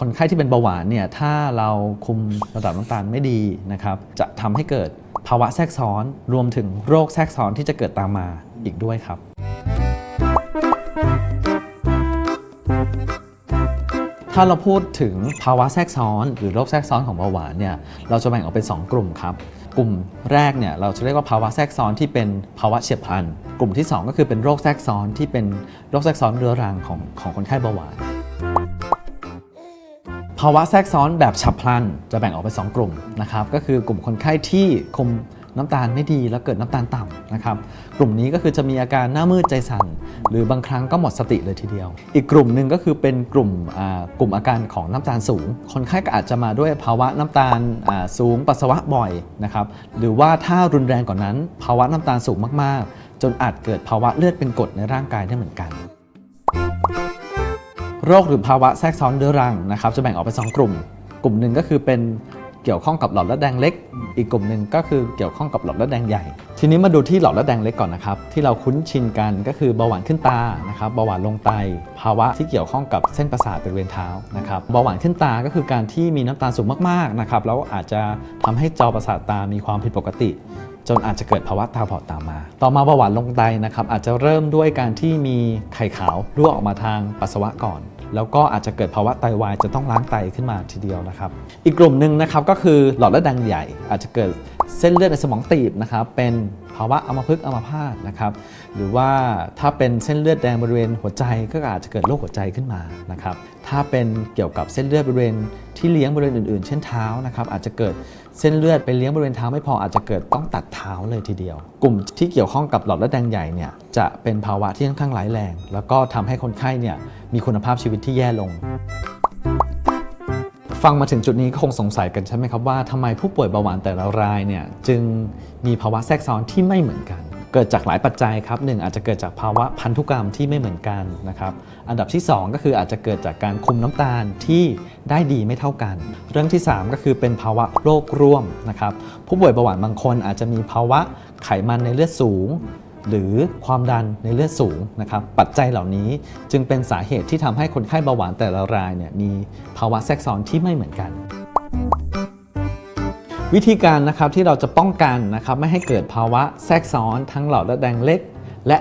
คนไข้ที่เป็นเบาหวานเนี่ยถ้าเราคุมระดับน้ำตาลไม่ดีนะครับจะทำให้เกิดภาวะแทรกซ้อนรวมถึงโรคแทรกซ้อนที่จะเกิดตามมาอีกด้วยครับ ถ้าเราพูดถึงภาวะแทรกซ้อนหรือโรคแทรกซ้อนของเบาหวานเนี่ยเราจะแบ่งออกเป็น 2 กลุ่มครับ กลุ่มแรกเนี่ยเราจะเรียกว่าภาวะแทรกซ้อนที่เป็นภาวะเฉียบพลัน กลุ่มที่ 2 ก็คือเป็นโรคแทรกซ้อนที่เป็นโรคแทรกซ้อนเรื้อรังของของคนไข้เบาหวานาวะแทรกซ้อนแบบฉับพลันจะแบ่งออกเป็น2กลุ่มนะครับก็คือกลุ่มคนไข้ที่คุมน้ำตาลไม่ดีแล้วเกิดน้ำตาลต่ำนะครับกลุ่มนี้ก็คือจะมีอาการหน้ามืดใจสั่นหรือบางครั้งก็หมดสติเลยทีเดียว อีกกลุ่มหนึ่งก็คือเป็นกลุ่มอ่ากลุ่มอาการของน้ำตาลสูง คนไข้ก็อาจจะมาด้วยภาวะน้ำตาลอ่าสูงปัสสาวะบ่อยนะครับหรือว่าถ้ารุนแรงกว่านั้น ภาวะน้ำตาลสูงมากๆ จนอาจเกิดภาวะเลือดเป็นกรดในร่างกายได้เหมือนกัน โรคหรือภาวะแทรกซ้อนเรื้อรังนะครับจะแบ่งออกเป็นสองกลุ่ม กลุ่มหนึ่งก็คือเป็นเกี่ยวข้องกับหลอดเลือดแดงเล็ก อีกกลุ่มหนึ่งก็คือเกี่ยวข้องกับหลอดเลือดแดงใหญ่ ทีนี้มาดูที่หลอดเลือดแดงเล็กก่อนนะครับ ที่เราคุ้นชินกันก็คือเบาหวานขึ้นตา นะครับ เบาหวานลงไต ภาวะที่เกี่ยวข้องกับเส้นประสาทบริเวณเท้า นะครับ เบาหวานขึ้นตา ก็คือการที่มีน้ำตาลสูงมากๆ นะครับ แล้วอาจจะทำให้จอประสาทตามีความผิดปกติ จนอาจจะเกิดภาวะตาบอดตามมา ต่อมาเบาหวานลงไตนะครับอาจจะเริ่มด้วยการที่มีไข่ขาวรั่วออกมาทางปัสสาวะก่อน แล้วก็อาจจะเกิดภาวะไตวายจะต้องล้างไตขึ้นมาทีเดียวนะครับ อีกกลุ่มหนึ่งนะครับก็คือหลอดเลือดแดงใหญ่ อาจจะเกิดเส้นเลือดในสมองตีบนะครับเป็นภาวะอัมพฤกษ์อัมพาตนะครับหรือว่าถ้าเป็นเส้นเลือดแดงบริเวณหัวใจก็อาจจะเกิดโรคหัวใจขึ้นมานะครับถ้าเป็นเกี่ยวกับเส้นเลือดบริเวณที่เลี้ยงบริเวณอื่นๆ เช่นเท้านะครับอาจจะเกิด เส้นเลือดไปเลี้ยงบริเวณเท้าไม่พออาจจะเกิดต้องตัดเท้าเลยทีเดียว กลุ่มที่เกี่ยวข้องกับหลอดเลือดแดงใหญ่เนี่ยจะเป็นภาวะที่ค่อนข้างร้ายแรง แล้วก็ทำให้คนไข้เนี่ยมีคุณภาพชีวิตที่แย่ลง ฟังมาถึงจุดนี้ก็คงสงสัยกันใช่ไหมครับว่าทำไมผู้ป่วยเบาหวานแต่ละรายเนี่ยจึงมีภาวะแทรกซ้อนที่ไม่เหมือนกัน เกิดจากหลายปัจจัยครับหนึ่งอาจจะเกิดจากภาวะพันธุกรรมที่ไม่เหมือนกันนะครับอันดับที่ 2 ก็คืออาจจะเกิดจากการคุมน้ำตาลที่ได้ดีไม่เท่ากัน เรื่องที่ 3 ก็คือเป็นภาวะโรคร่วมนะครับผู้ป่วยเบาหวานบางคนอาจจะมีภาวะไขมันในเลือดสูง หรือความดันในเลือดสูงนะครับปัจจัยเหล่านี้จึงเป็นสาเหตุที่ทำให้คนไข้เบาหวานแต่ละรายเนี่ยมีภาวะแทรกซ้อนที่ไม่เหมือนกัน วิธีการนะครับที่เราจะป้องกันนะครับไม่ให้เกิดภาวะแทรกซ้อนทั้งหลอดเลือดแดงเล็ก และ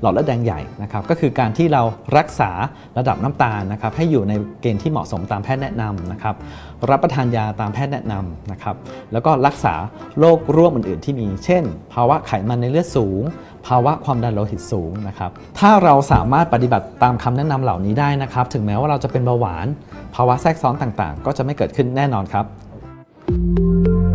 หลอดเลือดแดงใหญ่นะครับก็คือการที่เรารักษาระดับน้ำตาลนะครับให้อยู่ในเกณฑ์ที่เหมาะสมตามแพทย์แนะนำนะครับรับประทานยาตามแพทย์แนะนำนะครับแล้วก็รักษาโรคร่วมอื่นๆที่มี เช่น ภาวะไขมันในเลือดสูง ภาวะความดันโลหิตสูงนะครับถ้าเราสามารถปฏิบัติตามคำแนะนำเหล่านี้ได้นะครับถึงแม้ว่าเราจะเป็นเบาหวาน ภาวะแทรกซ้อนต่างๆ ก็จะไม่เกิดขึ้นแน่นอนครับ thank you